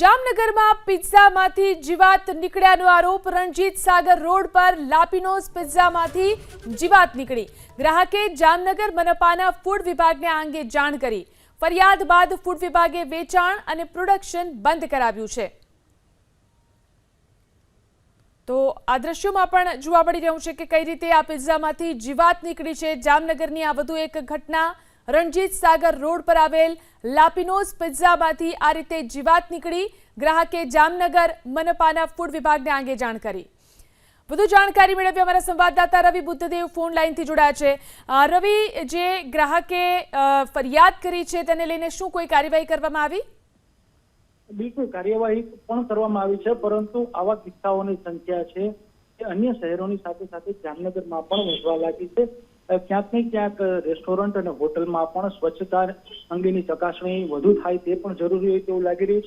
જામનગરમાં પિઝામાંથી જીવાત નીકળ્યાનો આરોપ રણજીત સાગર રોડ પર લાપિનોઝ પિઝામાંથી જીવાત નીકળી. ગ્રાહકે જામનગર મનપાના ફૂડ વિભાગને આ અંગે જાણ કરી. ફરિયાદ બાદ ફૂડ વિભાગે વેચાણ અને પ્રોડક્શન બંધ કરાવ્યું છે. તો આ દ્રશ્યોમાં પણ જોવા મળી રહ્યું છે કે કઈ રીતે આ પિઝામાંથી જીવાત નીકળી છે. જામનગરની આ વધુ એક ઘટના રણજીત સાગર રોડ પર આવેલ લાપિનોઝ પિઝામાંથી આ રીતે જીવાત નીકળી ગ્રાહકે જામનગર મનપાના ફૂડ વિભાગને આંગે જાણ કરી. વધુ જાણકારી મેળવી અમારા સંવાદદાતા રવિ બુદ્ધદેવ ફોન લાઈનથી જોડાયા છે. રવિ, જે ગ્રાહકે ફરિયાદ કરી છે તેને લઈને શું કોઈ કાર્યવાહી કરવામાં આવી? બિલકુલ, કાર્યવાહી પણ કરવામાં આવી છે, પરંતુ આવા કિસ્સાઓની સંખ્યા છે અન્ય શહેરોની સાથે સાથે જામનગરમાં પણ વધવા લાગી છે. ક્યાંક ને ક્યાંક રેસ્ટોરન્ટ અને હોટલમાં પણ સ્વચ્છતા અંગેની ચકાસણી વધુ થાય તે પણ જરૂરી હોય તેવું લાગી રહ્યું છે.